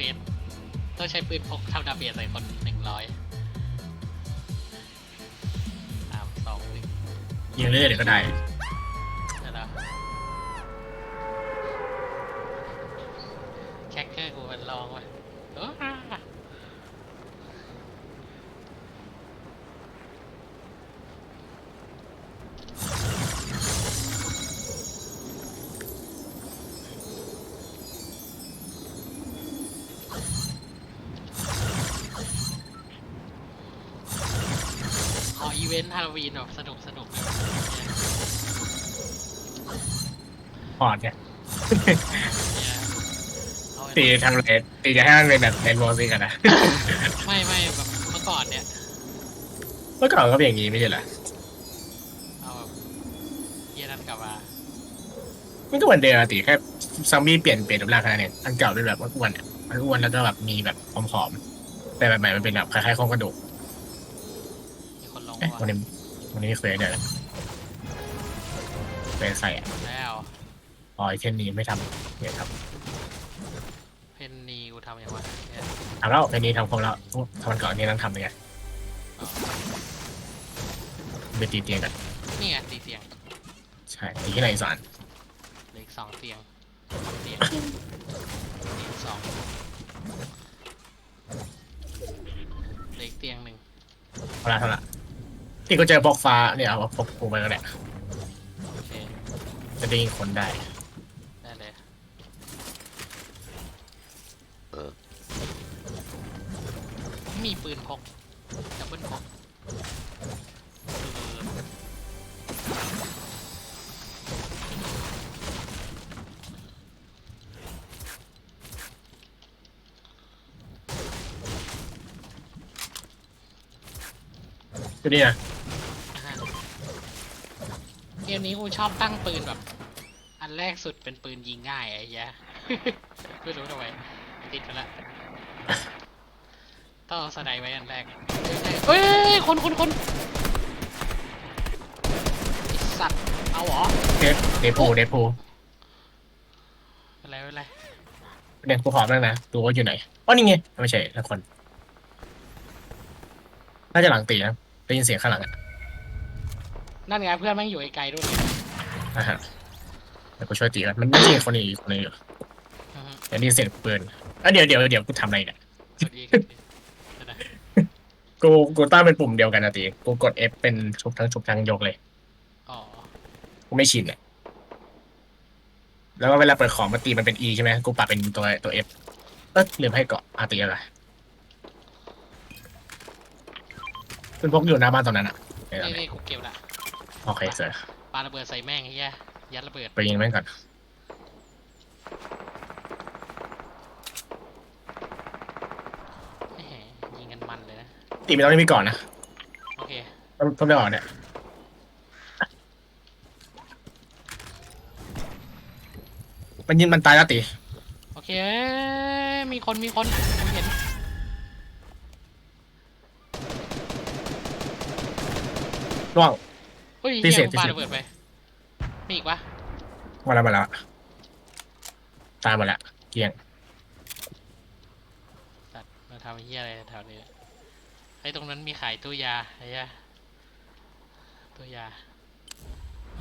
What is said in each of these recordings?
วสต้องใช้ปืนพกทำดาเมจใส่คนหนึ่งร้อยสามสองหนึ่งยิงเรื่อยๆเดี๋ยวก็ได้ นะนะแคคเกอร์กูมันลองว่ะโอ้อ่า ขออีเวนต์ฮาโลวีนแบบสนุกสนุกๆแบบพอดเนี่ยเนี่ยเอาไว้ตีทางเลนตีจะให้มันเป็นแบบเลนวอลซีกันนะไม่ไม่แบบเมื่อก่อนเนี่ยเมื่อก่อนก็เป็นอย่างนี้ไม่ใช่เหรอเอาแบบเยียนั่นกลับมามันก็เหมือนเดิมอะตีแค่ซอมบี้เปลี่ยนเปลี่ยนรูปร่างแค่นั้นเองอันเก่าเป็นแบบอ้วนๆอะมันอ้วนแล้วก็แบบมีแบบผอมๆแต่แบบใหม่มันเป็นแบบคล้ายๆโครงกระดูกมีคนลง เอ๊ะว่าวันนี้วันนี้เคยเดี๋ยวเคยใส่อะแล้วอ๋อไอเทนนี้ไม่ทำเนี่ยครับเพนนีกูทำยังวะเนี่ยทำแล้วเพนนี้ทำครบแล้วทำมันก่อนนี่ต้องทำยังไงอ๋อไปตีเตียงกันนี่ไงตีเตียงใช่ตีที่ไหนสอนเหลืออีกสองเตียงสองเตียงเตียงสองเหลืออีกเตียงหนึ่งเท่าไหรเท่าไหร ที่ก็เจอพวกฟ้าเนี่ยเอาพวกกูไปก็ได้โอเค จะได้ยิงคนได้ ได้เลยมีปืนพกดับเบิลพกเออก็นี่นะอ่าฮะเก มนี้กูชอบตั้งปืนแบบ อันแรกสุดเป็นปืนยิงง่ายไอ้เหี้ยไม่รู้ทำไมติดไปละต้องเอาสไนด์ไว้อันแรกเฮ้ยคนคนคนไอ้สัตว์ เอาเหรอ เดฟเดฟพูเดฟพูอะไรอะไรเนี่ยกูขอบ้างนะดูว่าอยู่ไหนอ๋อนี่ไง ไม่ใช่ละคน น่าจะหลังตีนะได้ยินเสียงข้างหลังอะ นั่นไงเพื่อนแม่งอยู่ไกลๆด้วยอะฮะเดี๋ยวกูช่วยตีกันมันไม่ใช่คนนี้อีกคนนึงอยู่อือฮึเดี๋ยวได้ยินเสียงปืนอะเดี๋ยวเดี๋ยวเดี๋ยวกูทำอะไรเนี่ย สวัสดีสวัสดีเดี๋ยวนะกูกูตั้งเป็นปุ่มเดียวกันนะตีกูกด F เป็นชุบทั้งชุบทั้งยกเลย อ๋อกูไม่ชินเลยแล้วก็เวลาเปิดของมาตีมันเป็น E ใช่ไหมกูปรับเป็นตัวตัว F เอ๊ะลืมให้เกาะอาตีอะไรเป็นพกอยู่หน้าบ้านตรงนั้นอะเออนี่นี่กูเก็บละ โอเคเสร็จปาระเบิดใส่แม่งไอ้เหี้ยยัดระเบิดไปยิงแม่งก่อนแหมยิงกันมันเลยนะ ตีไม่ต้องได้มีก่อนนะโอเค ต้องต้องได้ออกเนี่ยมันยิงมันตายแล้วตีโอเคเอ้ยมีคน มีคนผมเห็น ร่วง เฮ้ยตีเฮีเสร็ยจกูปาตีเสร็จ ระเบิดไปมีอีกปะมาแล้วมาแล้วตายหมดแล้วเกลี้ยงสัตว์มาทำไอ้เฮียอะไรแถวนี้ไอ้ตรงนั้นมีขายตู้ยาไอ้เหี้ยตู้ยา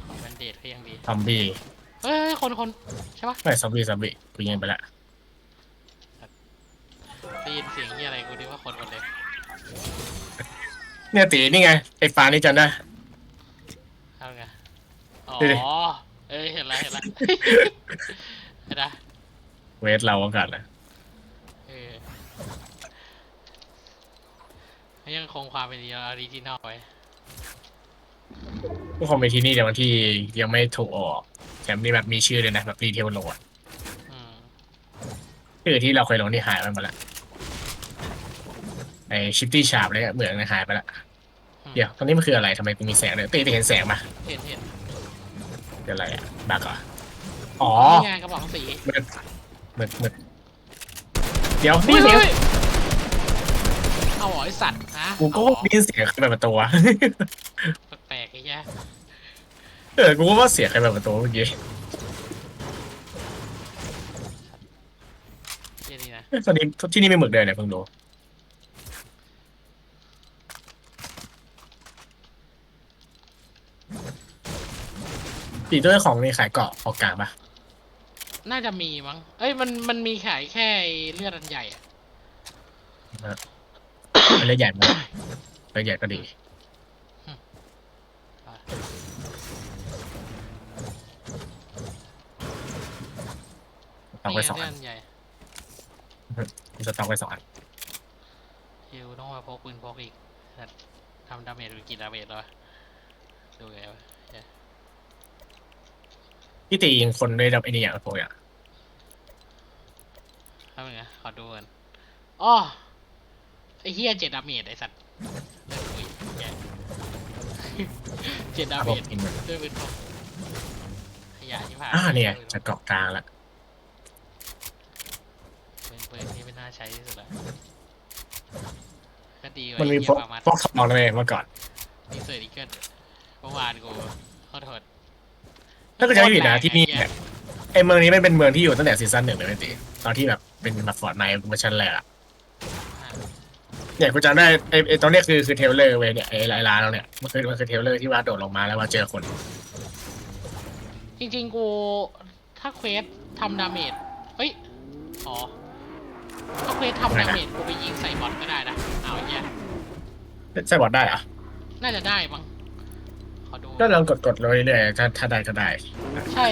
ของแบนเดดก็ยังดีซอมบี้เฮ้ยคนคนใช่ปะไม่ซอมบี้ซอมบี้กูยิงไปแล้วได้ยินเสียงเฮียอะไรกูนึกว่าคนหมดเลยเนี่ยตีนี่ไงไอ้ฟ้านี่จำได้เอาไง อ๋อดูดิเอ้ยเห็นแล้วเห็นแล้วเห็นนะเวทเราโอกาสนะเออยังคงความเป็นออริจินอลไว้ก็คงไปที่นี่แต่วันที่ยังไม่ถูกออกแถมนี่แบบมีชื่อเลยนะแบบรีเทลโหลดอืมชื่อที่เราเคยลงที่หายไปหมดแล้วไอชิปตี้ชาร์ปเลยอะเหมืองเนี่ยหายไปแล้วอืมเดี๋ยวตรงนี้มันคืออะไรทำไมกูมีแสงเลยตีตีเห็นแสงปะเห็นเห็น เป็นอะไรอะบักเหรออ๋อนี่ไงกระบอกสีมืดมืดมืดเดี๋ยวนี่เสียงฮ้ยเอาเหรอไอสัตว์ฮะกูก็เอาเหรอได้ยินเสียงใครเปิดประตูอะแปลกๆไอ้เหี้ยเออกูก็ว่าเสียงใครเปิดประตูเมื่อกี้เหี้ยนี่นะเอ้ยตอนนี้ที่นี่ไม่หมึกเลยเนี่ยเพิ่งรู้ ปีเตอร์ของนี่ขายเกาะออกกลางปะน่าจะมีมั้ง เอ้ยมันมันมีขายแค่ไอ้เลือดอันใหญ่อะมันเล็กใหญ่มากเล็กใหญ่ก็ดีต้องไปสองเลือัอนดอันใหญ่กูจะต้องไปสองอันฮิวต้องมาพกปืนพกอีกสัตว์ทำดาเมจไปกี่ดาเมจแล้ววะดูไงวะเหี้ย พี่ตียิงคนด้วยดับไอ้นี่อย่างพวกอย่างทำยังไงขอดูกันอ๋อไอ้เฮียเจ็ดดาเมจไอ้สัตว์เลิกคุยแกเจ็ดดาพเมวกจยิงมันด้วยปืนพกขยะที่ผ่านอ่าเนี่ยจะเกาะกลางแล้วปืนปืนนี้ไม่น่าใช้ที่สุดละก็ดีกว่ามันมีไอ้พเหี้วยกปามัดพวกทองเลยเมื่อก่อนนี่เซอร์ดิเกิลเมื่อวานกูขอโทษ ถ้าเกิดจะไม่ผิดนะที่นี่ไอ้เหี้ยเนี่ยไอ้เมืองนี้ไม่เป็นเมืองที่อยู่ตั้งแต่ซีซั่นหนึ่งเลยพี่ตีตอนที่แบบเป็นแบบฟอร์ดไนท์เวอร์ชันแรกอะเนี่ยกูจำได้ไอ้ไอ้ตอนเนี้ยคือคือเทรลเลอร์เว้ยเนี่ยไอ้ไอ้ร้านเราเนี่ยมันคือมันคือเทรลเลอร์ที่ว่าโดดลงมาแล้วว่าเจอคน จริงๆกูถ้าเควสทำดาเมจเฮ้ยอ๋อถ้าเควสทำดาเมจกูไปยิงใส่บอทก็ได้นะเอาไอ้เหี้ยใช่บอดได้เหรอะน่าจะได้มั้ง ขอดู ก็ลองกดกดๆเลยเรื่อยๆถ้าถ้าได้ก็ได้ใช่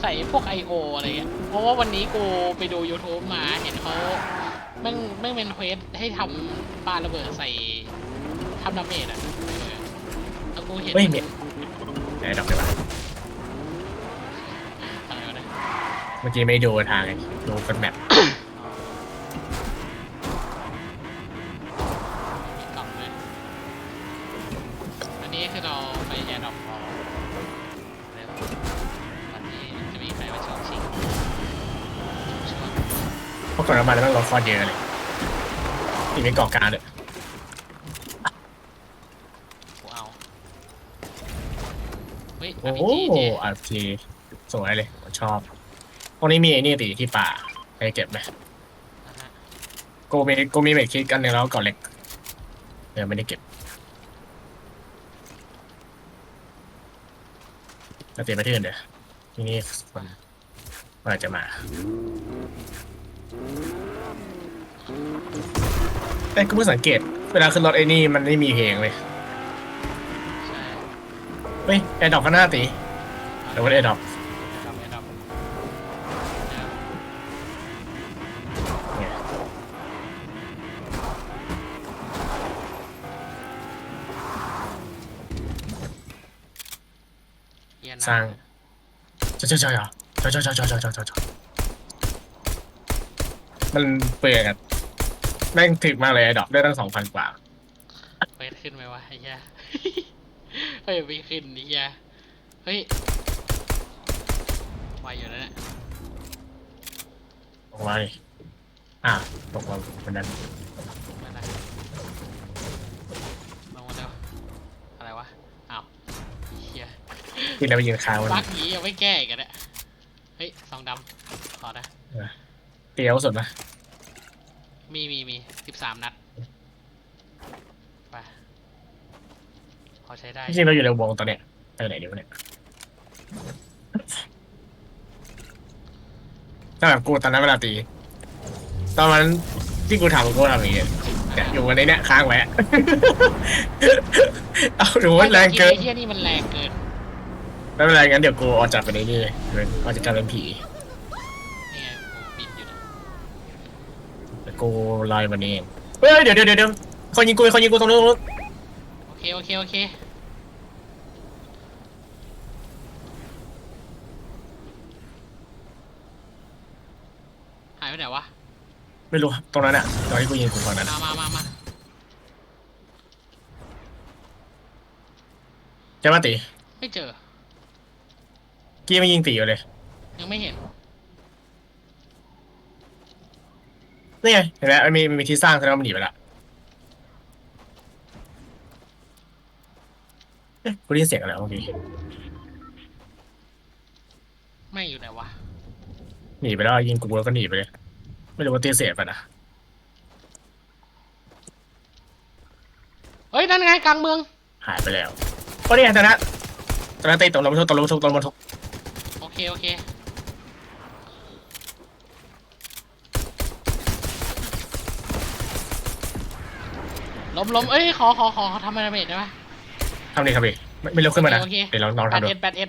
ใส่พวก I.O. อะไรเงี้ย เพราะว่าวันนี้กูไปดู YouTube มาเห็นเขาแม่งแม่งเป็นเควสให้ทำปาระเบิดใส่ทำดาเมจอะเออแล้วกูเห็นเฮ้ยเนี่ยไหนดอกได้ปะอะไรวะเนี่ยเมื่อกี้ไม่ดูทางไงดูกันแบบ อเยอะเลยที่มีเกาะกลางเลยกูเอา เฮ้ยโอ้ RPG โหเจอาร์พีสวยเลยผมชอบตรงนี้มีไอ้นี่ตีที่ป่าไปเก็บไหมนะฮะกูมีกูมีเมดคิดกันหนึ่งแล้วเกาะเหล็กเดี๋ยวไม่ได้เก็บแล้วตีไปที่อื่นเดี๋ยวที่นี่คนมันอาจจะมา เอ้ยก็เพิ่งสังเกต เวลาขึ้นรถไอ้นี่มันไม่มีเพลงเลยเฮ้ยแอร์ดอปข้างหน้าตีเดี๋วมันแอร์ดอปทำไงเหี้ยนะสร้างจ้าจ้าจ้าจ้าเจ้าเจ้าเจ้าเจ้าจ้าจ้ามันเปลือยกัน แม่งถึกมากเลยไอ้ดอกได้ตั้งสองพันกว่า เปิดขึ้นไหมวะไอ้เหี้ย เฮ้ยไม่ขึ้นไอ้เหี้ยเฮ้ยไวอยู่แล้วเนี่ยตกมาดิอะตกมาวันนั้นไม่เป็นไรลงมาเร็วอะไรวะ อ้าวเฮียที่เราไปยืนค้างมันบักนี้ยังไม่แก้อีกันเนี่ยเฮ้ยสองดำขอนะเตี้ยวสุดนะ มีมีมีสิบสามนัด ไปพอใช้ได้จริงๆเราอยู่ในวงตอนเนี้ยไปไหนดีวะเนี่ยถ้าแบบกูตอนนั้นเวลาตี ตอนนั้นที่กูทำกูทำอย่างเงี้ยเนี่ยอยู่วันนี้เนี่ยค้างไว้อะ เอาดูว่าแรงเกินไอ้เฮียนี่มันแรงเกิน ไม่เป็นไรงั้นเดี๋ยวกูเอาจับไปในนี่เลยเอาจะกลายเป็นผี นี่ไงกูบินอยู่นะ แต่กูลอยวันนี้เองเฮ้ยเดี๋ยวเดี๋ยวเดี๋ยวคนยิงกูคนยิงกูตรงนู้นตรงนู้นโอเค โอเค โอเคหายไปไหนวะ ไม่รู้ตรงนั้นอะตอนที่กูยิงกูตอนนั้นมามามามาใช่ปะตีไม่เจอ กี้ไม่ยิงตีอยู่เลย ยังไม่เห็น นี่ไงเห็นไหมมันมีมันมีที่สร้างแสดงว่ามันหนีไปละเอ๊ะกูได้ยินเสียงอะไรวะเมื่อกี้ไม่อยู่ไหนวะ หนีไปแล้วยิงกูแล้วก็หนีไปเลยไม่รู้ว่าตีเสียป่ะนะเฮ้ย นั่นไงกลางเมือง หายไปแล้วก็นี่ไงตอนนั้นตอนนั้นตีตกลงมาทุกตกลงมาทุกตกลงมาทุกโอเค โอเค ล้มล้มเอ้ยขอขอขอขอทำอะไรเมดได้ไหม ทำดีครับพี่ไม่ไม่เร็วขึ้นมานะโอเคโอเค เดี๋ยวลองลองแปดทำดูเอ็ดแปดเอ็ด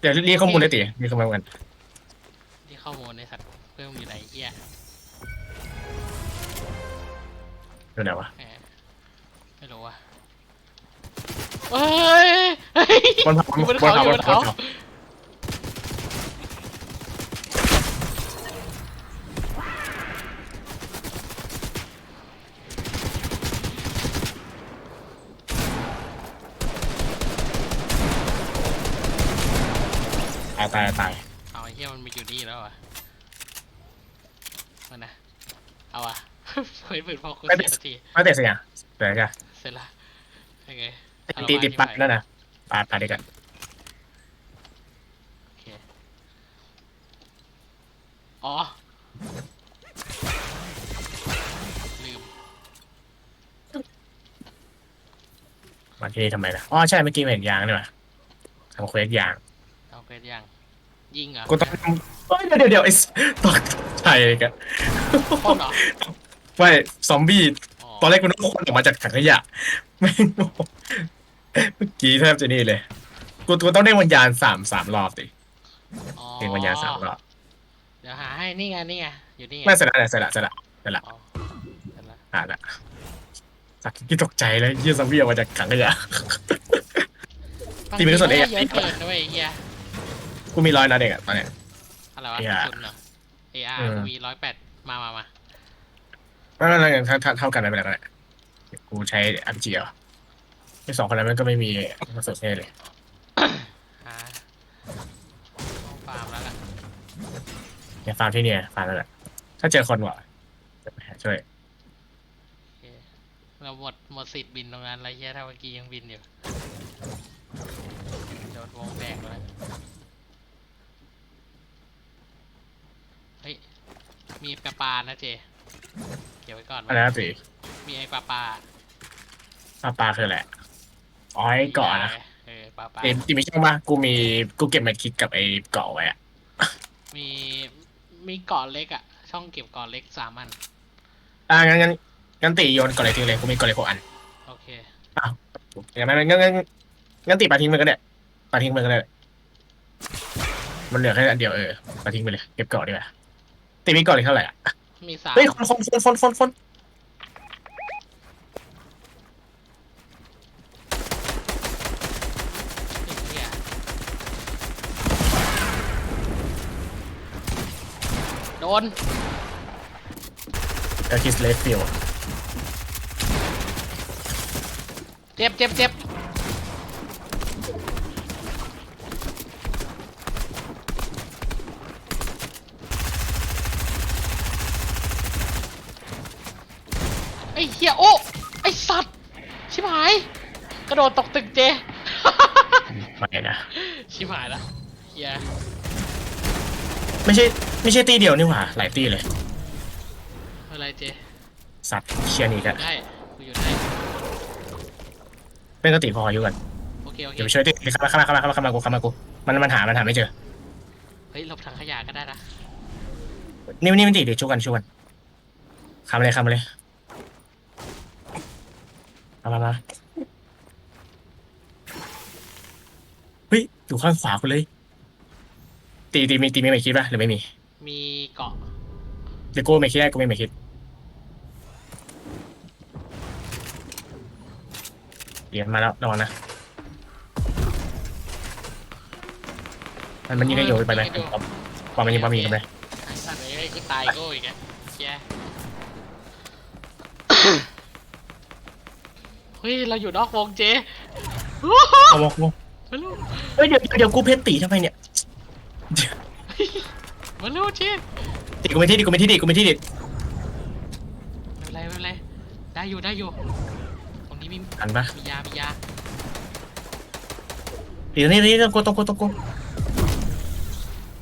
เดี๋ยวเรียกข้อมูลได้ตีเรียกข้อมูลกันที่ข้อมูลในสัตว์เพิ่มอยู่ไหนเฮียดูไหนวะแหมไม่รู้ว่ะเฮ้ยเฮ้ยบนเขาอยู่บบนนเขาเขาอบยู่บนนเขาเขา ตายตายตายเอาไอ้เฮียมันมาอยู่นี่แล้วอะมันนะเอาอะเฮ้ยปืนพอคุณเสียสักทีไม่เตะสิอะเดี๋ยวจะเสร็จละยังไงตีตีปัดนั่นนะปาดปาดด้วยกันโอเคอ๋อ ลืมมาที่นี่ทำไมล่ะ อ๋อ ใช่เมื่อกี้เห็นยางนี่หว่าทำเควสยางเอาเควสยัง ยิงเหรอกูต้องเฮ้ยเดี๋ยวเดี๋ยวเดี๋ยวไอ้สตกใจกันคนเหรอไม่ซอมบี้อ๋อตอนแรกกูนึกว่าคนออกมาจากถังขยะไม่งเมื่อกี้แทบจะนี่เลย กูกูต้องได้วิญญาณสามสามรอบดิอ๋อเองวิญญาณสามรอบเดี๋ยวหาให้นี่ไงนี่ไงอยู่นี่ไงไม่เสร็จแล้วเสร็จแล้วเสร็จแล้วเสร็จแล้วอ๋อเสร็จละอ่านละสักที่ตกใจเลยยี่ซอมบี้ออกมาจากถังขยะ ตีเป็นกระสุนเองอะ เยอะเกินด้วยไอ้เฮีย กูมีร้อยนัดเองอะตอนเนี้ย อะไรวะเหี้กยระสุนเหรอ AR เออกูมีร้อยแปดมามามาไม่ไม่ไม่เท่าเท่าเท่ากันไม่เป็นไรก็ได้กูใช้อันจีอะไอ้สองคนนั้นมันก็ไม่มีกระสุนเท่เลยหาต้องฟาร์มแล้วล่ะเนี่ยฟาร์มที่เนี่ยฟาร์มแล้วแหละถ้าเจอคนว่ะจะไปหาช่วย โอเคเราหมดหมดสิทธิ์บินตรงนั้นไรเฮียถ้าเมื่อกี้ยังบินอยู่โดนวงแดงแล้วเฮ้ย มีปลาปลานะเจ เก็บไว้ก่อนอะไรนะสิมีไอ้ปลาปลาปลาปลาคืออะไรอ๋อไอ้เกาะนะเออปลาปลาเอ็มตีไม่ใช่ป่ะกูมีกูเก็บแมทคิดกับไอ้เกาะไว้อะมีมีเกาะเล็กอะช่องเก็บเกาะเล็กสามอันอ่างั้นงั้นงั้นตีโยนเกาะเลยทิ้งเลยกูมีเกาะเลยหกอันโอเคงั้นงั้นงั้นงั้นงั้นตีปลาทิ้งมันก็ได้ปลาทิ้งมันก็ได้มันเหลือแค่อันเดียวเออปลาทิ้งไปเลยเก็บเกาะดีกว่า ตีมีเกาะเลยเท่าไหร่อะมีสามเฮ้ยคนคนคนคนคนคนไอ้เหี้ยโดน เออคิสเลฟฟิลเจ็บเจ็บเจ็บไอ้เหี้ยโอ้ไอ้สัตว์ ชิบหาย ก ระโดดตกตึกเจ ไม่นะชิบหายละเหี้ยไม่ใช่ไม่ใช่ตีเดียวนี่หว่าหลายตีเลย อะไรเจสัตว์เชียร์นี่กันได้กูอยู่ได้เป็นก็ตีพออยู่กันโอเคโอเคเดี๋ยวไปช่วยตีเข้ามาเข้ามาเข้ามาเข้ามาเข้ามากูเข้ามากูมันมันหามันหาไม่เจอเฮ้ยหลบถังขยะก็ได้นะนี่นี่มันตีเดี๋ยวช่วยกันช่วยกันเข้ามาเลยเข้ามาเลยมามามา เฮ้ยอยู่ข้างขวาคุณเลย ตีตีมีตีมีไม่คิดป่ะหรือไม่มีมีเกาะเดี๋ยวกูไม่คิดได้กูไม่ไม่คิดเดี๋ยวมาแล้วระวังนะมันมันยิงได้อยู่ไปไหมปอมมันยิงปอมยิงกันไปไอ้สัตว์เอ้ยกูตายโก้อีกอะแย่เฮ้ยเราอยู่นอกวงเจเอาวงวง มาลูกเฮ้ยเดี๋ยวเดี๋ยวกูเพชรตีทำไมเนี่ยมาลูกเจตีกูไม่ที่ดิกูไม่ที่ดิกูไม่ที่ดิไม่เป็นไรไม่เป็นไรได้อยู่ได้อยู่ตรงนี้มีอันปะมียามียาตีตรงนี้ตรงนี้ตรงกูตรงกูตรงกู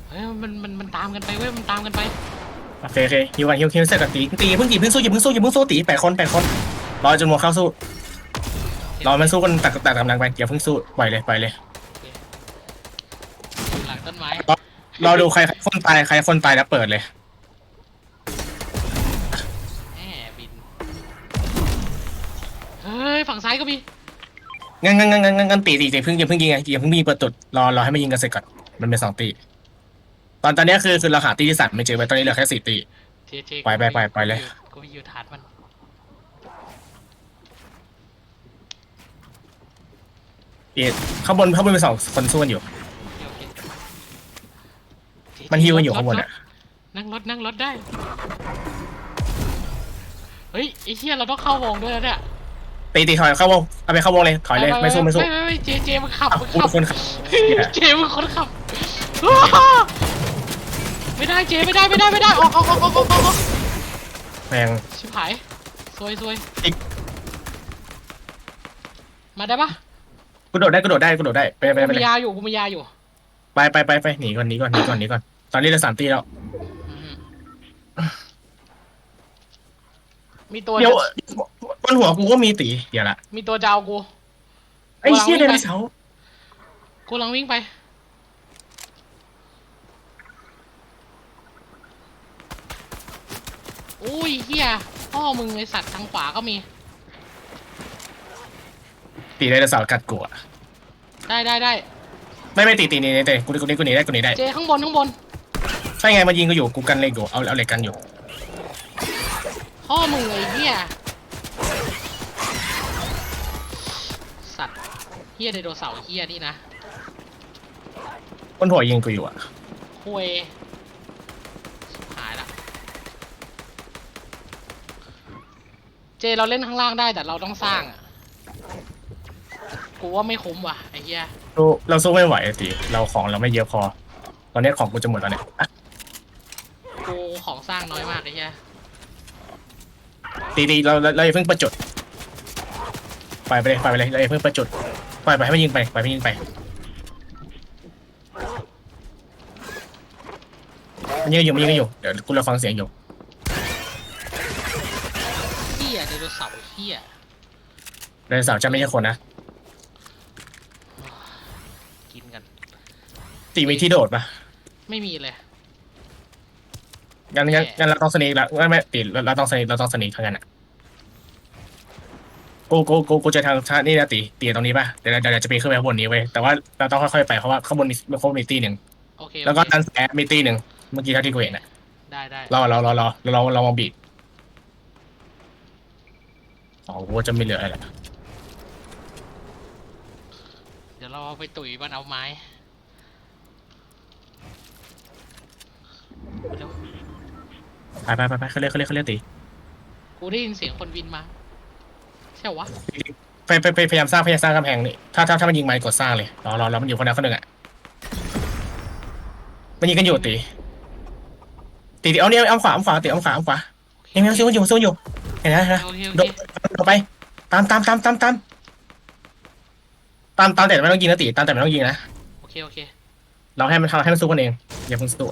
เฮ้ยมันมันมันตามกันไปเว้ยมันตามกันไปโอโอเคโอเคฮิวกันฮิวฮิวเสร็จกับตีตีเพิ่งตีเพิ่งสู้อย่าเพิ่งสู้อย่าเพิ่งสู้ตีแปดคนแปดคนรอจนหมดเข้าสู้ รอมันสู้กันตัดตัดกำลังไปอย่าเพิ่งสู้ปล่อยเลยปล่อยเลยอยู่หลังต้นไม้รอดูใครใครคนตายใครคนตายแล้วเปิดเลย แหมบิน เฮ้ย ฝั่งซ้ายก็มี งั้นงั้นงั้นงั้นงั้นตีตีตีเพิ่งอย่าเพิ่งยิงไงอย่าเพิ่งยิงเปิดตุดรอรอให้มันยิงกันเสร็จก่อน มันเป็นสองตี ตอนตอนเนี้ยคือคือเราหาตีที่สามไม่เจอไปตอนนี้เหลือแค่สี่ตีเจเจไปไปไปไปเลย กูไปอยู่ฐานมัน ตีข้างบนข้างบนเป็นสองคนสู้กันอยู่ โอเคโอเคเจเจมันฮิวกันอยู่รถข้างบนรถอะ นั่งรถนั่งรถได้ เฮ้ยไอ้เหี้ยเราต้องเข้าวงด้วยแล้วเนี่ยตีตีถอยเข้าวงเอาไปเข้าวงเลยถอยเลยไม่สู้ไม่สู้ ไม่ไม่ไม่เจเจมันขับอ้าวมันกูขับเป็นคนขับเนี่ย เจมันคนขับไม่ได้เจไม่ได้ไม่ได้ไม่ได้ออกออกออกออกออกออกแพงชิบหายซวยซวยอีก มาได้ปะ กูโดดได้กูโดดได้กูโดดได้ไปไปกูไปมีเลยยาอยู่กูมียาอยู่ไปไปไปไปหนีก่อนหนีก่อนหนีก่อนหนีก่อนตอนนี้เหลือสามตีแล้ว อืมมีตัวเดี๋ยวบนหัวกูก็มีตีเดี๋ยวละมีตัวจะเอากูไอ้เชี่ยไดโนเสาร์กูกำลังวิ่งไปอุ้ยเฮียพ่อมึงไอสัตว์ทางขวาก็มี ตีไดโนเสาร์กัดกูอะได้ได้ได้ไม่ไม่ตีตีนี่นี่ตีกูกูนี่กูหนีได้กูหนีได้เจข้างบนข้างบนใช่ไงมันยิงกูอยู่กูกันเลยอยู่เอาเอาเหล็กกันอยู่พ่อมึงไอ้เหี้ยสัตว์เหี้ยไดโนเสาร์เหี้ยนี่นะบนหัวยิงกูอยู่อะคุยชิบหายละเจเราเล่นข้างล่างได้แต่เราต้องสร้างอะ กูว่าไม่คุ้มว่ะไอ้เหี้ยเราเราสู้ไม่ไหวอะตีเราของเราไม่เยอะพอ ตอนนี้ของกูจะหมดแล้วเนี่ยอะกูของสร้างน้อยมากไอ้เหี้ยตีตีเราเราเราอย่าเพิ่งประจุดปล่อยไปเลยปล่อยไปเลยเราอย่าเพิ่งประจุดปล่อยไปให้มันยิงไปปล่อยให้มันยิงไปมันยิงอยู่มันยิงอยู่เดี๋ยวกูรอฟังเสียงอยู่เหี้ยไดโนเสาร์เหี้ยไดโนเสาร์จะไม่ใช่คนนะ กินกัน ตีมีที่โดดปะไม่มีเลย งั้นงั้นงั้นเราต้องสนิทแล้วไม่ไม่ตีเราเราต้องสนิทเราต้องสนิททั้งนั้นอะกูกูกูกูจะทางทางนี่นะตีตีตรงนี้ป่ะเดี๋ยวเราเดี๋ยวเราจะไปขึ้นไปข้างบนนี้เว้ยแต่ว่าเราต้องค่อยๆไปเพราะว่าข้างบนมีข้างบนมีตีหนึ่งโอเคแล้วก็โอเคด้านซ้ายมีตีหนึ่งเมื่อกี้เท่าที่กูเห็นอะได้ได้รอรอรอรอรอรอมองบีบอ๋อกูว่าจะไม่เหลืออะไรละเดี๋ยวเราเอาไปตุ๋ยมันเอาไม้เดี๋ยว ไปไปไปไปเขาเรียกเขาเรียกเขาเรียกตีกูได้ยินเสียงคนบินมา ใช่วะไปไปไปพยายามสร้างพยายามสร้างกำแพงนี่ถ้าถ้าถ้ามันยิงไม้กดสร้างเลยรอรอรอมันอยู่คนใดคนหนึ่งอะมันยิงกันอยู่ตีตีตีเอาเนี่ยเอาขวาเอาขวาตีเอาขวาเอาขวายังไงสู้กันอยู่สู้กันอยู่เห็นไหมเห็นไหมโอเคโอโดเคดโดดไป ตามตามตามตามตามตามตามแต่ไม่ต้องยิงนะตีตามแต่ไม่ต้องยิงนะโอเคโอเคเราให้มันทำให้มันสู้กันเองอย่าเพิ่งสู้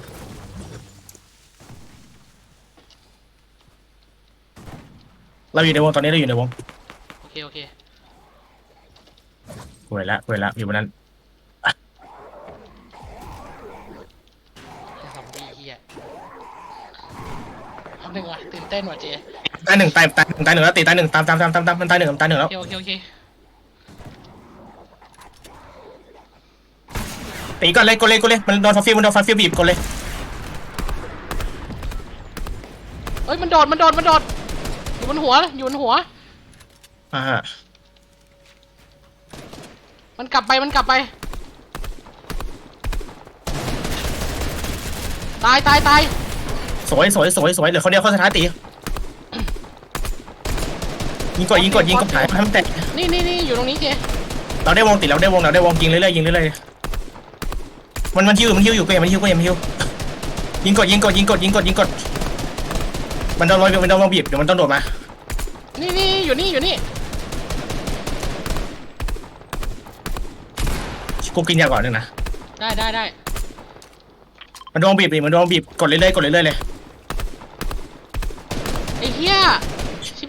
เราอยู่ในวงตอนนี้เราอยู่ในวงโอเคโอเคเวละเวละอยู่บนนั้นไอ้ซอมบี้เฮียเอาหนึ่งว่ะตื่นเต้นว่ะเจตายหนึ่งตายตายหนึ่งตายหนึ่งแล้วตีตายหนึ่งตามตามตามตามตามมันตายหนึ่งมันตายหนึ่งโอแล้ว เคโอเคโอเคตีก่อนเลยกดเลยกดเลยมันโดนฟาฟิลมันโดนฟาฟิลบีบกดเลยเอ้ยมันโดดมันโดดมันโดด อยู่บนหัว อยู่บนหัว อ่ามันกลับไป มันกลับไป ตายตายตายสวยสวยสวยสวยเหลือคนเดียวคนสุดท้ายตียิงกดยิงกดยิงกดหายให้มันแตกนี่นี่นี่อยู่ตรงนี้เจเราได้วงติดเราได้วงเราได้วงยิงเรื่อยๆยิงเรื่อยๆมันมันฮิวมันฮิวอยู่ก็ยังมันฮิวก็ยังมันฮิวยิงกดยิงกดยิงกดยิงกดยิงกด มันโดนลอยมันโดนวงบีบเดี๋ยวมันต้องโดดมานี่นี่อยู่นี่อยู่นี่กูกินยาก่อนนึงนะได้ได้ได้มันโดนบีบดิมันโดนบีบกดเรื่อยๆกดเรื่อยๆเลย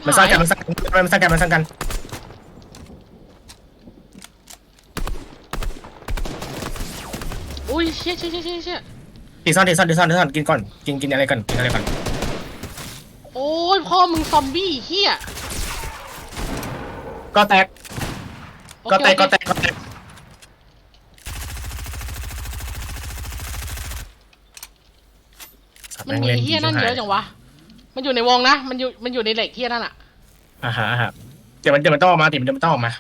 มันสร้างกันมันสร้างกันมันสร้างกันมันสร้างกันอุ้ยเชี่ยเชี่ยเชี่ยเชี่ยเชี่ยตีซ่อนตีซ่อนตีซ่อนตีซ่อนกินก่อนกินกินอะไรก่อนกินอะไรก่อน โอ้ยพ่อมึงซอมบี้เฮียก็แตก โอก็เคแตกโอก็เคแตก ก็แตก สัตว์มันแงมีล่เฮียนั่นชิบเยหาอะจังวะ มันอยู่ในวงนะ มันอยู่ มันอยู่ในเหล็กเฮียนั่นอะอ่าฮะอ่าฮะเดี๋ยวมันเดี๋ยวมันต้องออกมาติมันเดี๋ยวมันต้องออกมา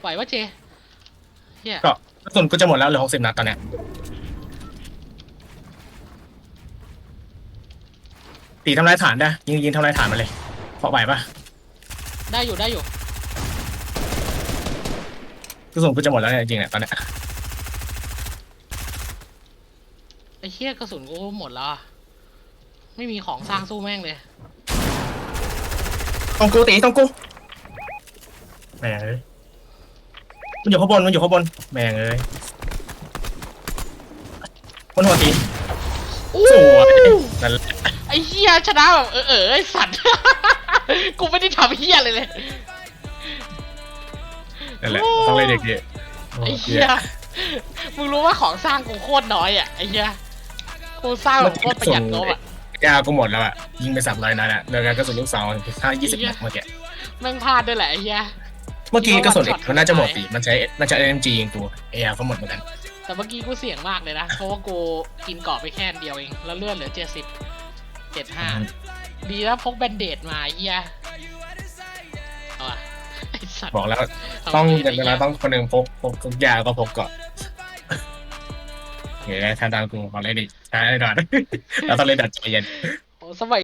ไหววะเจเฮียก็กระสุนกูจะหมดแล้วเหลือหกสิบนัดตอนเนี้ย ตีทำลายฐานได้ยิงยิงทำลายฐานมาเลยพอไหวปะได้อยู่ได้อยู่กระสุนกูจะหมดแล้วเนี่ยจริงๆเนี่ยตอนเนี้ยไอ้เฮียกระสุนกูหมดแล้วอะไม่มีของสร้างสู้แม่งเลย ต้องกูตีต้องกูแม่งเอ้ยมันอยู่ข้างบนมันอยู่ข้างบนแม่งเอ้ยบนหัวตีสวยนั่นแหละไอ้เฮียชนะแบบเออเออไอ้สัตว์ กูไม่ได้ทำเฮียเลยเลย นั่นแหละ ต้องเล่นเด็กดีโอ้ไอ้เหี้เฮียยมึงรู้ว่าของสร้างกูโคตรน้อยอะไอ้เฮียกูสร้างแบบโคตรประหยัดงบอะยากูหมดแล้วอะยิงไปสามร้อยนัดอะเหลือการกระสุนลูกซองห้ายี่สิบนัดเมื่อกี้แม่งพลาดด้วยแหละไอ้เฮียเมื่อกี้กระสุนเพราะว่ามันน่าจะหมดช็อตสิมันใช้มันใช้ SMG ยิงกูเออาก็หมดเหมือนกัน แต่เมื่อกี้กูเสี่ยงมากเลยนะ เพราะว่ากูกินเกาะไปแค่อันเดียวเอง แล้วเลือดเหลือเจ็ดสิบ เจ็ดห้าดีแล้วพกแบนเดดมาไอ้เฮียเอาอะไอ้สัตว์บอกแล้วเาต้องไปอย่างเวลาต้องคนหนึ่งพกพกทุกยาก็พกก่อนโอเคทางตามกูขอเล่นดิใช้ได้ก่อนแล้วต้องเล่นดัดใจเย็น โอ้สมัย